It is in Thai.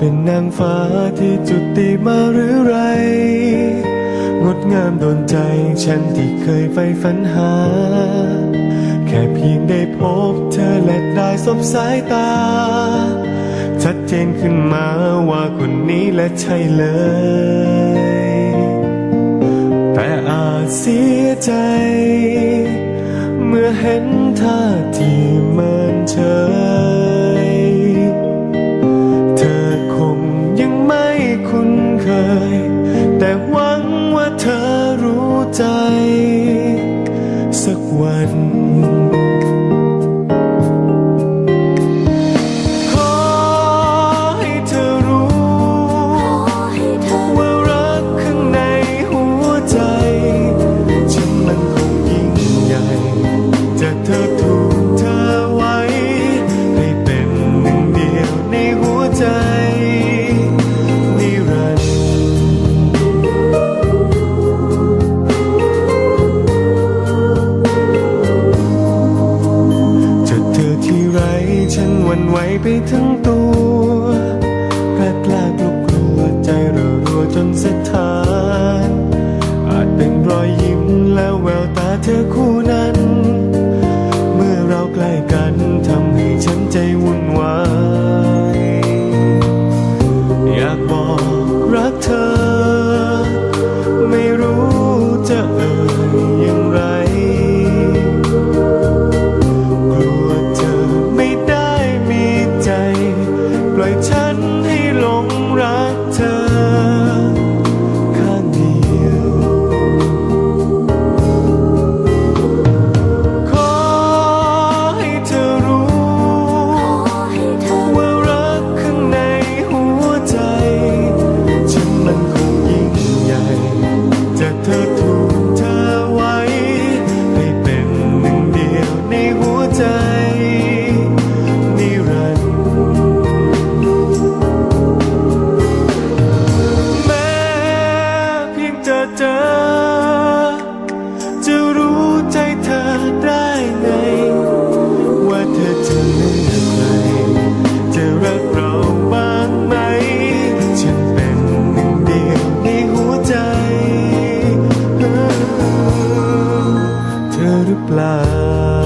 เป็นนางฟ้าที่จุติมาหรือไร งดงามโดนใจฉันที่เคยใฝ่ฝันหา แค่เพียงได้พบเธอและได้สบสายตา ชัดเจนขึ้นมาว่าคนนี้และใช่เลย แต่อาจเสียใจ เมื่อเห็นท่าทีเมินเฉย ใจ สักวันขอให้เธอ ฉันวันไหวไปทั้งตัวกล้ากล้ากลัวกลัวใจระรัวจนสะท้าน อาจเป็นรอยยิ้มและแววตาเธอคู่นั้น Love.